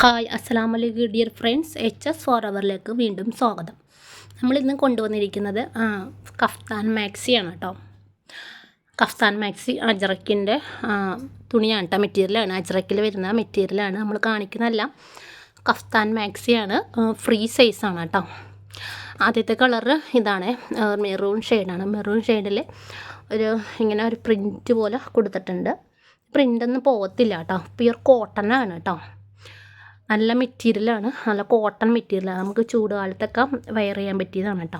Hi അസ്സാം വലൈക്കും dear friends. H S for അവറിലേക്ക് വീണ്ടും സ്വാഗതം. നമ്മളിന്ന് കൊണ്ടുവന്നിരിക്കുന്നത് കഫ്താൻ മാക്സിയാണ് കേട്ടോ കഫ്താൻ മാക്സി അജറക്കിന്റെ തുണിയാണ് കേട്ടോ മെറ്റീരിയലാണ്. അജറക്കിൽ വരുന്ന മെറ്റീരിയലാണ് നമ്മൾ കാണിക്കുന്നതെല്ലാം. കഫ്താൻ മാക്സിയാണ് ഫ്രീ സൈസാണ് കേട്ടോ ആദ്യത്തെ കളറ് ഇതാണ് മെറൂൺ ഷെയ്ഡാണ് മെറൂൺ ഷെയ്ഡിൽ ഒരു ഇങ്ങനെ ഒരു പ്രിന്റ് പോലെ കൊടുത്തിട്ടുണ്ട്. പ്രിന്റൊന്നും പോകത്തില്ല കേട്ടോ പ്യുർ ആണ് കേട്ടോ നല്ല മെറ്റീരിയലാണ് നല്ല കോട്ടൺ മെറ്റീരിയലാണ്. നമുക്ക് ചൂട് ചൂടുകാലത്തൊക്കെ വെയർ ചെയ്യാൻ പറ്റിയതാണ് കേട്ടോ.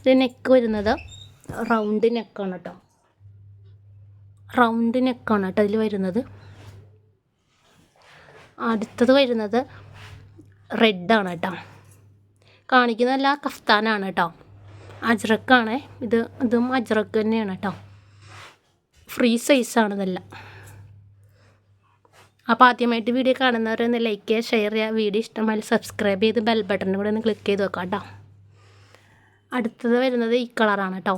ഇത് നെക്ക് വരുന്നത് റൗണ്ട് നെക്കാണ് കേട്ടോ. റൗണ്ട് നെക്കാണ് കേട്ടോ ഇതിൽ വരുന്നത്. അടുത്തത് വരുന്നത് റെഡാണ് കേട്ടോ. കാണിക്കുന്നതല്ല കഫ്താനാണ് കേട്ടോ. അജ്രക്കാണ്. ഇത് ഇതും അജ്രക്ക് തന്നെയാണ് കേട്ടോ. ഫ്രീ സൈസാണ് ഇതെല്ലാം. അപ്പോൾ ആദ്യമായിട്ട് വീഡിയോ കാണുന്നവരൊന്ന് ലൈക്ക് ചെയ്യുക ഷെയർ ചെയ്യുക. വീഡിയോ ഇഷ്ടമായി സബ്സ്ക്രൈബ് ചെയ്ത് ബെൽ ബട്ടണും കൂടെ ഒന്ന് ക്ലിക്ക് ചെയ്ത് വെക്കാം കേട്ടോ. അടുത്തത് വരുന്നത് ഈ കളറാണ് കേട്ടോ.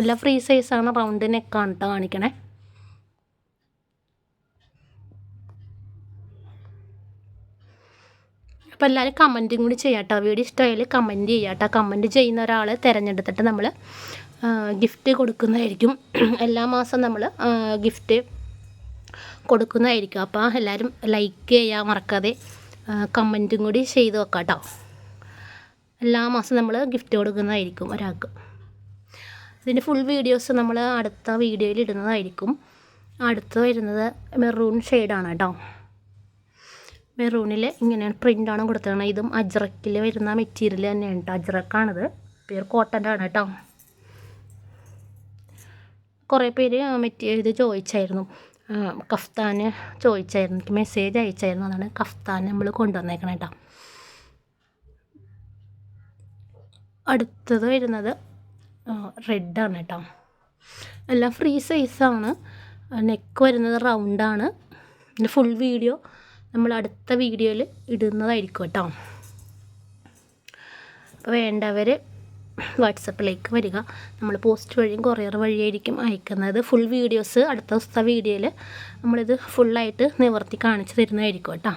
എല്ലാം ഫ്രീ സൈസാണ് റൗണ്ട് നെക്കാണ് കേട്ടോ കാണിക്കണേ. അപ്പോൾ എല്ലാവരും കമന്റും കൂടി ചെയ്യാം കേട്ടോ വീഡിയോ ഇഷ്ടമായാൽ കമന്റ് ചെയ്യാം കേട്ടോ കമന്റ് ചെയ്യുന്ന ഒരാളെ തിരഞ്ഞെടുത്തിട്ട് നമ്മൾ ഗിഫ്റ്റ് കൊടുക്കുന്നതായിരിക്കും. എല്ലാ മാസം നമ്മൾ ഗിഫ്റ്റ് കൊടുക്കുന്നതായിരിക്കും. അപ്പോൾ എല്ലാവരും ലൈക്ക് ചെയ്യാൻ മറക്കാതെ കമന്റും കൂടി ചെയ്ത് വെക്കാം കേട്ടോ എല്ലാ മാസം നമ്മൾ ഗിഫ്റ്റ് കൊടുക്കുന്നതായിരിക്കും ഒരാൾക്ക്. ഇതിന്റെ ഫുൾ വീഡിയോസ് നമ്മൾ അടുത്ത വീഡിയോയിൽ ഇടുന്നതായിരിക്കും. അടുത്ത് വരുന്നത് മെറൂൺ ഷെയ്ഡാണ് കേട്ടോ മെറൂണിൽ ഇങ്ങനെയാണ് പ്രിന്റാണ് കൊടുത്തിരിക്കുന്നത് ഇതും അജ്രക്കിൽ വരുന്ന മെറ്റീരിയൽ തന്നെയാണ് കേട്ടോ അജ്രക്കാണിത്. പേര് കോട്ടന്റെ ആണ് കേട്ടോ കുറേ പേര് മെറ്റീരിയൽ ഇത് ചോദിച്ചായിരുന്നു. കഫ്താൻ ചോദിച്ചായിരുന്നു. എനിക്ക് മെസ്സേജ് അയച്ചായിരുന്നു. അതാണ് കഫ്താൻ നമ്മൾ കൊണ്ടുവന്നേക്കണം കേട്ടോ അടുത്തത് വരുന്നത് റെഡാണ് കേട്ടോ എല്ലാം ഫ്രീ സൈസാണ് നെക്ക് വരുന്നത് റൗണ്ടാണ് ഇതിന്റെ ഫുൾ വീഡിയോ നമ്മൾ അടുത്ത വീഡിയോയിൽ ഇടുന്നതായിരിക്കും കേട്ടോ അപ്പോൾ വേണ്ടവർ വാട്സപ്പിലേക്ക് വരിക. നമ്മൾ പോസ്റ്റ് വഴിയും കൊറിയർ വഴിയായിരിക്കും അയക്കുന്നത്. ഫുൾ വീഡിയോസ് അടുത്ത ദിവസത്തെ വീഡിയോയിൽ നമ്മളിത് ഫുള്ളായിട്ട് നിവർത്തി കാണിച്ചു തരുന്നതായിരിക്കും കേട്ടോ.